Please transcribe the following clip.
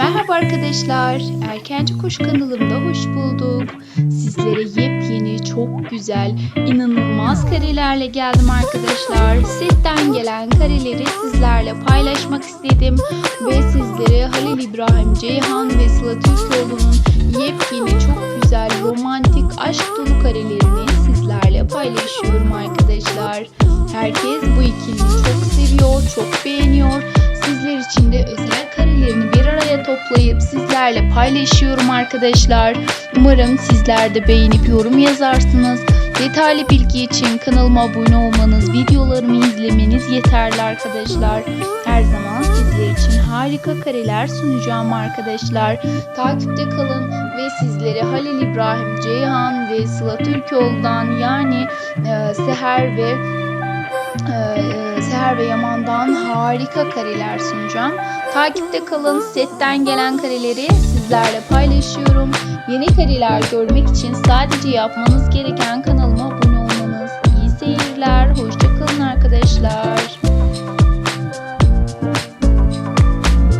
Merhaba arkadaşlar. Erkenci Kuş kanalımda hoş bulduk. Sizlere yepyeni, çok güzel, inanılmaz karelerle geldim arkadaşlar. Setten gelen kareleri sizlerle paylaşmak istedim. Ve sizlere Halil İbrahim Ceyhan ve Sıla Türkoğlu'nun yepyeni, çok güzel, romantik, aşk dolu karelerini sizlerle paylaşıyorum arkadaşlar. Herkes bu ikiliyi toplayıp sizlerle paylaşıyorum arkadaşlar. Umarım sizler de beğenip yorum yazarsınız. Detaylı bilgi için kanalıma abone olmanız, videolarımı izlemeniz yeterli arkadaşlar. Her zaman sizler için harika kareler sunacağım arkadaşlar. Takipte kalın ve sizlere Halil İbrahim Ceyhan ve Sıla Türkoğlu'dan yani e, Seher ve e, Seher ve Yaman'dan harika kareler sunacağım. Takipte kalın. Setten gelen kareleri sizlerle paylaşıyorum. Yeni kareler görmek için sadece yapmanız gereken kanalıma